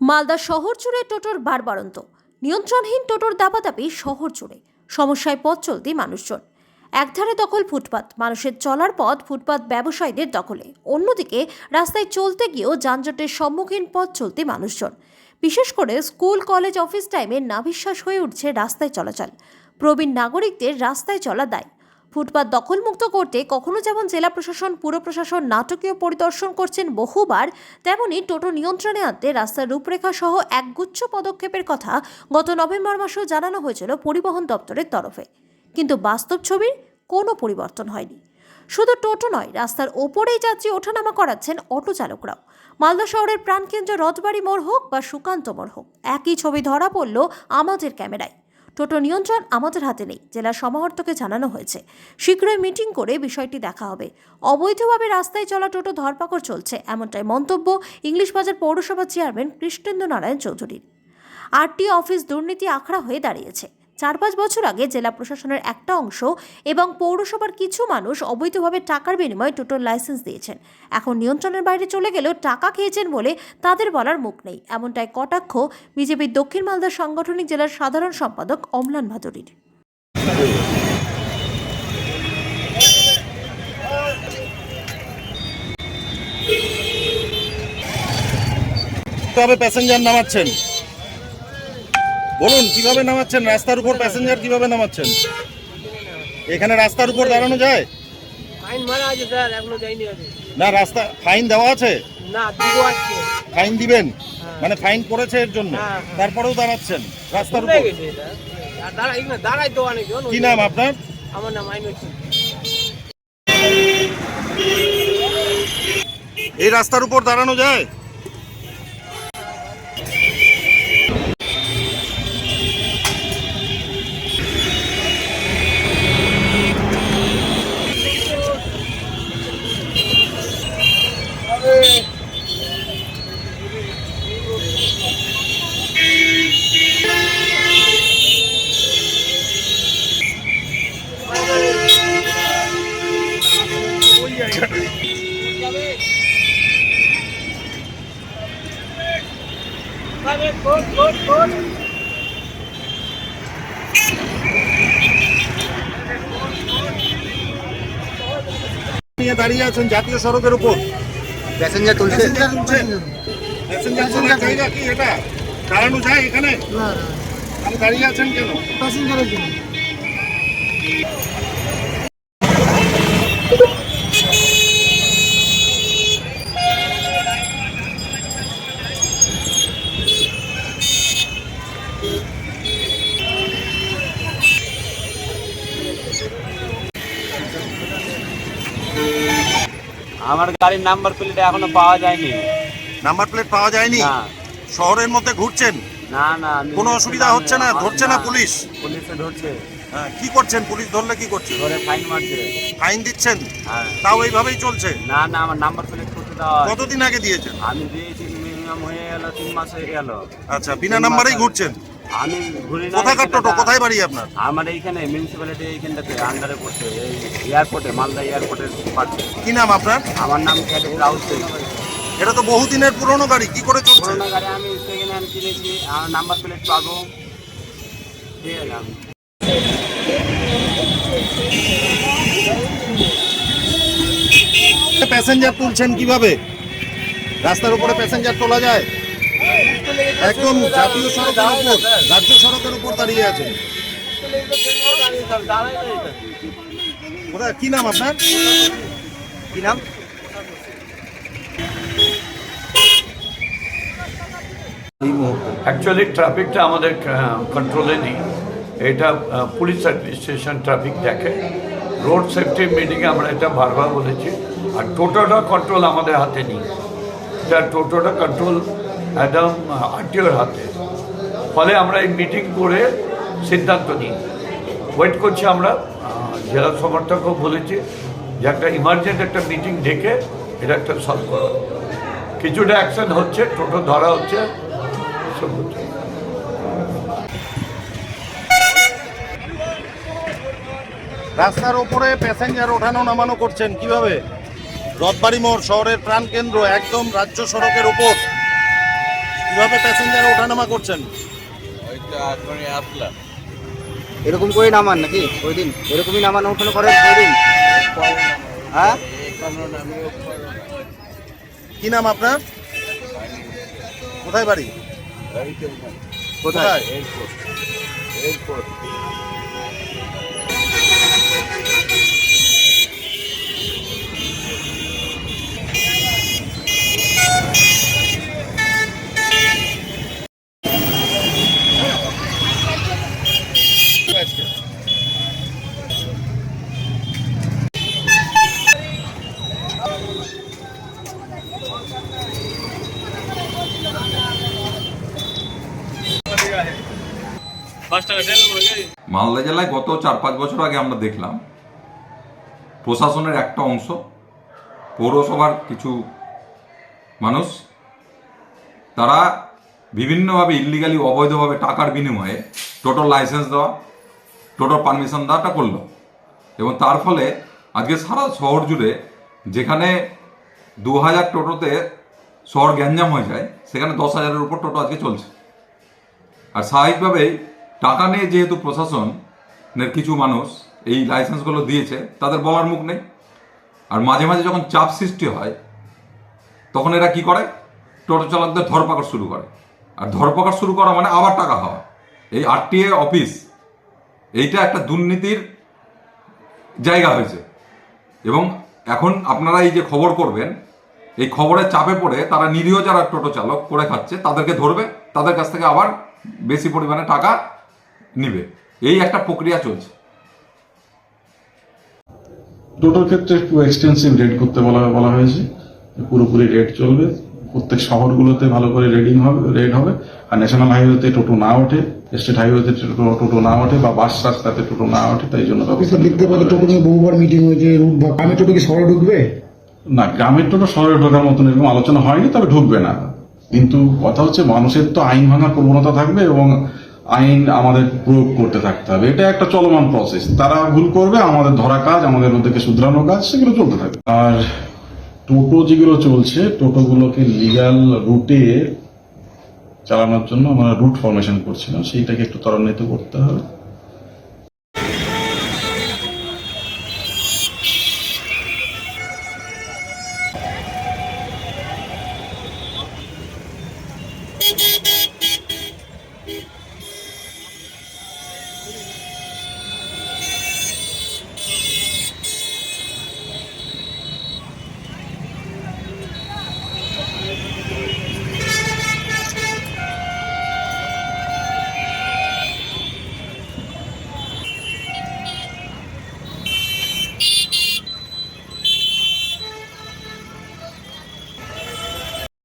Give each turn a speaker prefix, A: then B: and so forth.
A: মালদা শহর জুড়ে টোটোর বারবারন্ত নিয়ন্ত্রণহীন টোটোর দাপাদাপি শহর জুড়ে। সমস্যায় পথ চলতি মানুষজন। একধারে দখল ফুটপাত, মানুষের চলার পথ ফুটপাত ব্যবসায়ীদের দখলে। অন্যদিকে রাস্তায় চলতে গিয়েও যানজটের সম্মুখীন পথ চলতি মানুষজন। বিশেষ করে স্কুল, কলেজ, অফিস টাইমে নাভিশ্বাস হয়ে উঠছে রাস্তায় চলাচল। প্রবীণ নাগরিকদের রাস্তায় চলা দায়। ফুটপাত দখলমুক্ত করতে কখনো যেমন জেলা প্রশাসন, পুর প্রশাসন নাটকীয় পরিদর্শন করছেন বহুবার, তেমনি টোটো নিয়ন্ত্রণে আনতে রাস্তার রূপরেখা সহ একগুচ্ছ পদক্ষেপের কথা গত নভেম্বর মাসেও জানানো হয়েছিল পরিবহন দপ্তরের তরফে। কিন্তু বাস্তব ছবির কোনো পরিবর্তন হয়নি। শুধু টোটো নয়, রাস্তার ওপরেই যাত্রী ওঠানামা করাচ্ছেন অটো চালকরাও। মালদা শহরের প্রাণকেন্দ্র রথবাড়ি মোড় হোক বা সুকান্ত মোড় হোক, একই ছবি ধরা পড়ল আমাদের ক্যামেরায়। টোটো নিয়ন্ত্রণ আমাদের হাতে নেই, জেলা সমাহর্তকে জানানো হয়েছে। শীঘ্রই মিটিং করে বিষয়টি দেখা হবে। অবৈধভাবে রাস্তায় চলা টোটো ধরপাকড় চলছে, এমনটাই মন্তব্য ইংলিশ বাজার পৌরসভা চেয়ারম্যান কৃষ্ণেন্দ্র নারায়ণ চৌধুরীর। আরটি অফিস দুর্নীতি আখড়া হয়ে দাঁড়িয়েছে। চার পাঁচ বছর আগে জেলা প্রশাসনের একটা অংশ এবং পৌরসভার কিছু মানুষ অবৈধভাবে টাকার বিনিময়ে টোটোর লাইসেন্স দিয়েছেন। এখন নিয়ন্ত্রণের বাইরে চলে গেলেও টাকা খেয়েছেন বলে তাদের বলার মুখ নেই। এমনটাই কটাক্ষ বিজেপির দক্ষিণ মালদা সাংগঠনিক জেলার সাধারণ সম্পাদক অমলান ভাদুরীর।
B: কীভাবে প্যাসেঞ্জার নামাচ্ছেন? বলুন কীভাবে নামাচ্ছেন? রাস্তার উপর প্যাসেঞ্জার কীভাবে নামাচ্ছেন? এখানে রাস্তার উপর দাঁড়ানো যায়?
C: ফাইন মারা আছে স্যার এখনও যায়নি আছে
B: না রাস্তা ফাইন দেওয়া আছে?
C: না দিব আজকে।
B: ফাইন দিবেন? মানে ফাইন করেছে এর জন্য?
C: হ্যাঁ, হ্যাঁ।
B: তারপরেও দাঁড়াচ্ছেন রাস্তার উপর?
C: গেছে এটা। দাঁড়াই না দাঁড়াই তো অনেকজন
B: কি নাম আপনার?
C: আমার নাম
B: এই রাস্তার উপর দাঁড়ানো যায়? নিয়ে দাঁড়িয়ে আছেন জাতীয় সড়কের উপর।
D: প্যাসেঞ্জার তুলছে।
B: প্যাসেঞ্জার প্যাসেঞ্জার তোলার জায়গা কি এটা? দাঁড়ানো যায় এখানে? দাঁড়িয়ে আছেন কেন?
D: প্যাসেঞ্জারের জন্য।
E: আমার গাড়ির নাম্বার প্লেট এখনও পাওয়া যায়নি।
B: নাম্বার প্লেট পাওয়া যায়নি?
E: না।
B: শহরের মধ্যে ঘুরছেন?
E: না না আমি
B: কোনো অসুবিধা হচ্ছে না? ধরছে না পুলিশ?
E: পুলিশে ধরছে।
B: হ্যাঁ, কি করছেন? পুলিশ ধরলে কি করছেন?
E: ধরে ফাইন মারছে।
B: ফাইন দিচ্ছেন?
E: হ্যাঁ।
B: তাও এইভাবেই চলছে?
E: না না আমার নাম্বার প্লেট করতে দেওয়া হয়।
B: কতদিন আগে দিয়েছেন?
E: আমি দিয়েছি মিনিমাম হয়ে গেল তিন মাস হয়ে গেল।
B: আচ্ছা বিনা নাম্বারেই ঘুরছেন?
E: আমি ঘুরি না
B: কোথাকার টোটো? কোথায় বাড়ি আপনার?
E: আমার এইখানে মিউনিসিপ্যালিটি এইখানটাতে আন্ডারে পড়ছে এই এয়ারপোর্টে মালদা এয়ারপোর্টের পাশে।
B: কি নাম আপনার?
E: আমার নাম ক্যাটেগরি রাউত
B: এটা তো বহুদিনের পুরনো গাড়ি কি করে চলছে?
E: পুরোনো গাড়ি আমি সেকেন্ড হ্যান্ড কিনেছি আমার নাম্বার প্লেট পাবো। ঠিক আছে
B: প্যাসেঞ্জার তুলছেন কীভাবে? রাস্তার উপরে প্যাসেঞ্জার তোলা যায়? একদম জাতীয় সড়কের উপর, রাজ্য সড়কের উপর দাঁড়িয়ে আছে। কি নাম আপনার? কি নাম?
F: অ্যাকচুয়ালি ট্রাফিকটা আমাদের কন্ট্রোলে নেই। এটা পুলিশ অ্যাডমিনিস্ট্রেশন ট্রাফিক দেখে। রোড সেফটি মিটিংয়ে আমরা এটা বারবার বলেছি। আর টোটোটা কন্ট্রোল আমাদের হাতে নেই। এটা টোটোটা কন্ট্রোল একদম আরটিওর হাতে। ফলে আমরা এই মিটিং করে সিদ্ধান্ত নিই। ওয়েট করছি আমরা জেলা সমর্থকও বলেছি যে একটা ইমার্জেন্ট একটা মিটিং ডেকে এটা একটা সলভ করা। কিছুটা অ্যাকশন হচ্ছে, টোটো ধরা হচ্ছে হচ্ছে।
B: রাস্তার ওপরে প্যাসেঞ্জার ওঠানো নামানো করছেন কীভাবে? রথবাড়ি মোড় শহরের প্রাণকেন্দ্র, একদম রাজ্য সড়কের উপর কি কীভাবে প্যাসেঞ্জার ওঠানামা করছেন?
D: এরকম করে নামান নাকি? ওই দিন এরকমই নামানো ওঠানো করেন ওই দিন হ্যাঁ?
B: কি নাম আপনার? কোথায় বাড়ি?
D: কোথায়?
G: মালদা জেলায় গত চার পাঁচ বছর আগে আমরা দেখলাম, প্রশাসনের একটা অংশ, পৌরসভার কিছু মানুষ, তারা বিভিন্নভাবে ইলিগালি অবৈধভাবে টাকার বিনিময়ে টোটাল লাইসেন্স দেওয়া টোটাল পারমিশন দেওয়াটা করল। এবং তার ফলে আজকে সারা শহর জুড়ে যেখানে দু হাজার টোটোতে শহর গ্যাঞ্জাম হয়ে যায়, সেখানে দশ হাজারের উপর টোটো আজকে চলছে। আর স্বাভাবিকভাবেই টাকা নিয়ে যেহেতু প্রশাসনের কিছু মানুষ এই লাইসেন্সগুলো দিয়েছে, তাদের বলার মুখ নেই। আর মাঝে মাঝে যখন চাপ সৃষ্টি হয়, তখন এরা কি করে? টোটো চালকদের ধরপাকড় শুরু করে। আর ধরপাকড় শুরু করা মানে আবার টাকা হওয়া এই আরটিএ অফিস এইটা একটা দুর্নীতির জায়গা হয়েছে। এবং এখন আপনারা এই যে খবর করবেন, এই খবরের চাপে পড়ে তারা নিরীহ যারা টোটো চালক করে খাচ্ছে, তাদেরকে ধরবে, তাদের কাছ থেকে আবার বেশি পরিমাণে টাকা নিবে। এই একটা প্রক্রিয়া চলছে।
H: টোটোর ক্ষেত্রে একটু এক্সটেন্সিভ রেড করতে বলা বলা হয়েছে। পুরোপুরি রেড চলবে। প্রত্যেক শহরগুলোতে ভালো করে রেডিং হবে রেড হবে। আর ন্যাশনাল হাইওয়েতে টোটো না ওঠে স্টেট হাইওয়েতে টোটো টোটো না ওঠে বা বাস রাস্তাতে টোটো না ওঠে তাই জন্য
I: দেখতে পাচ্ছি টোটো নিয়ে বহুবার মিটিং হয়েছে রুট ভাগ আমি টোটো কি শহরে ঢুকবে?
H: না গ্রামের টোটো শহরে ঢোকার মতন এরকম আলোচনা হয়নি তবে ঢুকবে না। কিন্তু কথা হচ্ছে মানুষের তো আইন ভাঙার প্রবণতা থাকবে এবং আইন আমাদের প্রয়োগ করতে থাকতে হবে। এটা একটা চলমান প্রসেস তারা ভুল করবে, আমাদের ধরা কাজ, আমাদের ওদেরকে শুধরানো কাজ, সেগুলো চলতে থাকবে। আর টোটো যেগুলো চলছে, টোটোগুলোকে লিগাল রুটে চালানোর জন্য আমরা রুট ফরমেশন করছিলাম। সেইটাকে একটু ত্বরান্বিত করতে হবে।